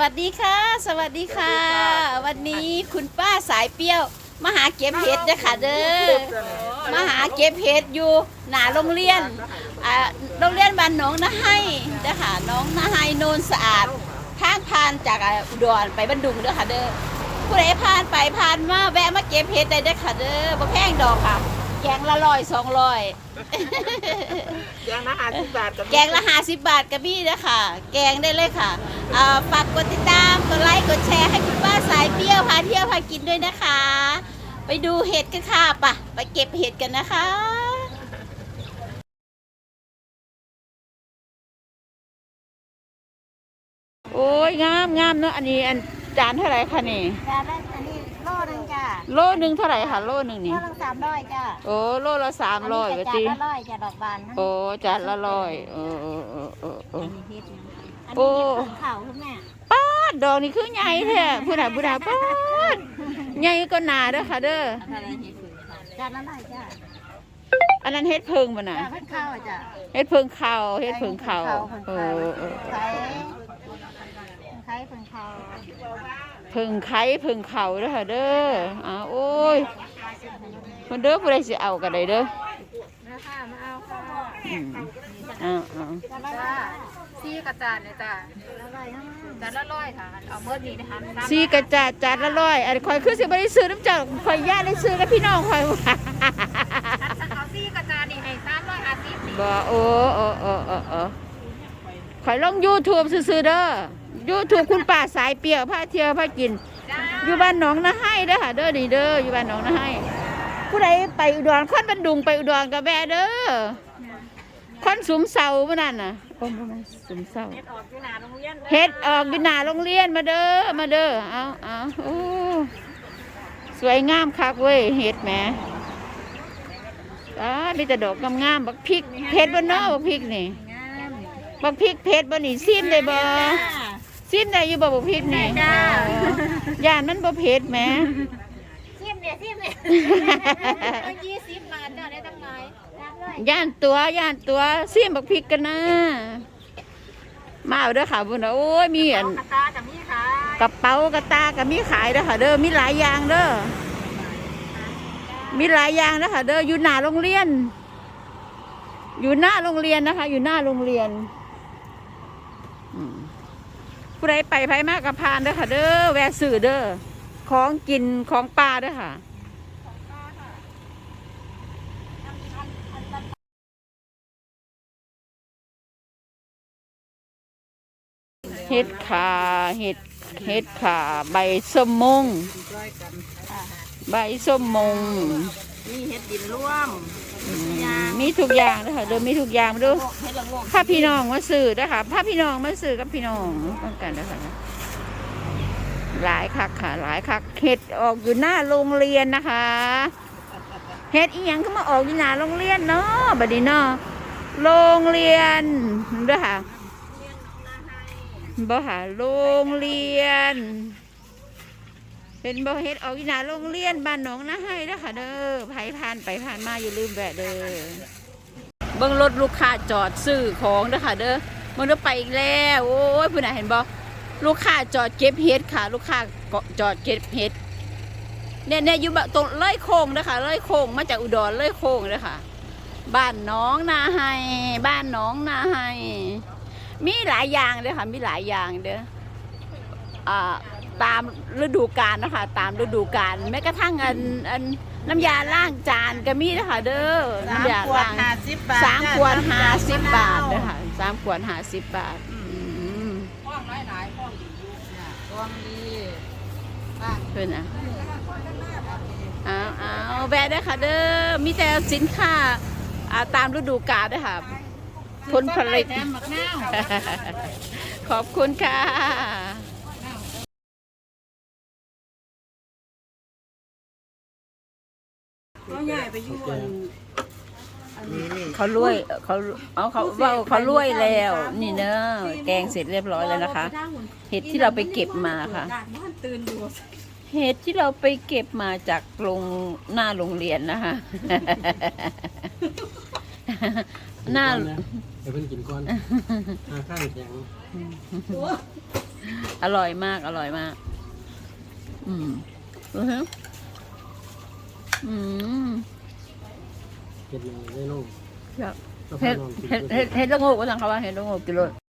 วัสดีค่ะ สวัสดีค่ะ วันนี้คุณป้าสายเปรี้ยวมาหาเก็บเห็ดนะคะเด้อมาหาเก็บเห็ดอยู่หน้าโรงเรียนอ่าโรงเรียนบ้านหนองนาให้นะคะน้องนาให้โนนสะอาดทางผ่านจากอ่าอุดรไปบันดุงเด้อค่ะเด้อผู้ใดผ่านไปผ่านมาแวะมาเก็บเห็ดได้เด้อค่ะเด้อบ่แพงดอกค่ะ แกงละร้อยสองร้อยแกงละห้าสิบบาทกับแกงละห้าสิบบาทกับพี่นะค่ะแกงได้เลยค่ะอ่าฝากกดติดตามกดไลค์กดแชร์ให้คุณป้าสายเปรี้ยวพาเที่ยวพากินด้วยนะคะ ไปดูเห็ดกันค่ะปะไปเก็บเห็ดกันนะคะโอ้ยงามงามเนอะอันนี้อันจานเท่าไหร่คะนี่จ้าได้อันนี้โลนึงจ้า โลหนึ่งเท่าไหร่คะโลหนึ่งโลนี่นึงสามร้อยจ้าโอ้โลละสามร้อยอัวะนจีนี้จะจานละร้อยจ้าดอกบานนะโอ้จานละร้อยเออเออเออเออเออัอนนี้เฮ็ดนะอันโอ้ นี้เฮ็ดเข่าคุณแม่ป้าดดอกนี่คือใหญ่แท้ผู้ใดผู้ใดป้าดใหญ่ก็หนาเด้อค่ะเด้อจานละร้อยจ้าอันนั้นเฮ็ดเพิงบ่น่ะจ้าเฮ็ดข้าวอะจ้าเฮ็ดเพิงข้าวเฮ็ดเพิงข้าวเออเออไข่ไข่เพิ่งข้าว เพิงไข่เพิงข้าวเด้อค่ะเด้ออ้าวโอ้ยมันเด้อผู้ใดสิเอาก็ได้เด้อนะค่ะมาเอาค่ะอืมอ้าวอ้าวจานละร้อยซี่กระจาดเลยจ้ะละร้อยนะจานละร้อยค่ะ เอาเมื่อนี้นะคะน้ำสีกระจาดจานละร้อยอันข่อยคือสิบ่ได้ซื้อน้ำเจ้าข่อยย่านได้ซื้อกับพี่น้องข่อยว่าฉันเอาซี่กระจาดนี่ให้สามร้อยห้าสิบนี่บ่โอ้โอ้โอ้โอ้โอ้ข่อยลง YouTube ซื่อๆเด้อ YouTube คุณป้าสายเปรี้ยวพาเที่ยวพากิน อยู่บ้านหนองนาให้เด้อค่ะเด้อนี่เด้ออยู่บ้านหนองนาให้ผู้ใดไปอุดรคนบันดุงไปอุดรกับแวะเด้อคนสุมเสาเมื่อนั้นน่ะโอ้บ่ม่นสุมเสาออกอยู่หนาโรงเรียนเลยเฮ็ดออกอยู่หน้าโรงเรียนมาเด้อมาเด้อเอาเอาโอ้สวยงามคักเว้ยเฮ็ดแหมอ่ามีแต่ดอกงามๆบักพริกเผ็ดบ่เนาะบักพริกนี่บักพริกเผ็ดบ่นี่ซิมได้บ่ ซิมได้อยู่บ่บักพริกนี่ย่านมันบ่เผ็ดแหมซิมเนี่ยซิมเนี่ยเอายี่สิบบาทจ้ะได้ตั้งน้อยจานร้อยย่านตัวย่านตัวซิมบักพริกกันนะมาเอาเด้อค่ะบุญน่ะโอ้ยมีอันกระตากับนี่ค่ะกระเป๋ากระตาก็มีขายเด้อค่ะเด้อมีหลายอย่างเด้อมีหลายอย่างเด้อค่ะเด้ออยู่หน้าโรงเรียน อยู่หน้าโรงเรียนนะคะ อยู่หน้าโรงเรียน อืม ผู้ใดไปไผมากกับพานเด้อค่ะ เด้อแวะซื้อเด้อของกินของปลาเด้อค่ะเห็ดขาเห็ดเห็ดขาใบส้มมง ใบส้มมง มีเห็ดดินร่วมอืมมีทุกอย่างนะคะเดิมมีทุกอย่างมาดูเห็ดละงวงถ้าพี่น้องมาซื้อนะคะถ้าพี่น้องมาซื้อกับพี่น้องต้องกันนะคะหลายคักค่ะ หลายคักเห็ดออกอยู่หน้าโรงเรียนนะคะเห็ดอีหยังก็มาออกอยู่หน้าโรงเรียนเนาะบัดนี้เนาะโรงเรียนเด้อค่ะบ่ค่ะโรงเรียน เป็นบ่เฮ็ดออกอยู่หนาโรงเรียนบ้านหนองนาให้เด้อค่ะเด้อไผผ่านไปผ่านมาอย่าลืมแวะเด้อเบิ่งรถลูกค้าจอดซื้อของเด้อค่ะเด้อมันเด้อไปอีกแล้วโอ้ยผู้ใดเห็นบ่ลูกค้าจอดเก็บเห็ดค่ะ ลูกค้าก็จอดเก็บเห็ดเนี่ยเนี่ยอยู่แบบตรงเลื่อยโค้งเด้อค่ะเลื่อยโค้งมาจากอุดรเลื่อยโค้งเด้อค่ะ บ้านหน้องนาให้บ้านหน้องนาให้มีหลายอย่างเด้อค่ะ มีหลายอย่างเด้ออ่า ตามฤดูกาลนะคะตามฤดูกาลแม้กระทั่งอันอันน้ำยาล้างจานก็มีนะคะเด้อสามน้ำยาขวดล้างห้าสิบบาทสามขวดจ้ะห้าสิบน้ำบาทมะนวนะคะสามขวดห้าสิบบาทอืมห้องหลายหลายห้องดีอยู่เนี่ยห้องดีเพื่อนอะเอาเอาแวะเด้อค่ะเด้อมีแต่สินค้าอ่าตามฤดูกาลเด้อค่ะผลผลิตแถมบักนาวขอบคุณค่ะ เขาใหญ่ไปอยู่อันนี่นี่เขารวยเขาเอาเขาว่าเขารวยแล้ว นี่เนอะแกงเสร็จเรียบร้อยแล้วนะคะ เห็ดที่เราไปเก็บมาค่ะ ตื่นอยู่เห็ดที่เราไปเก็บมาจากโรงหน้าโรงเรียนนะคะหน้าเดี๋ยวเพิ่นกินก่อนหาข้างแข็งอร่อยมากอร่อยมาก อืมดูฮะ อืมเห็ดหนังได้น้อง ครับแล้วพาเฮ็ดน้องกินเฮ็ดด้วยเฮ็ดเฮ็ดละโงกว่าสั่งเขาว่าเฮ็ดละโงกกิโล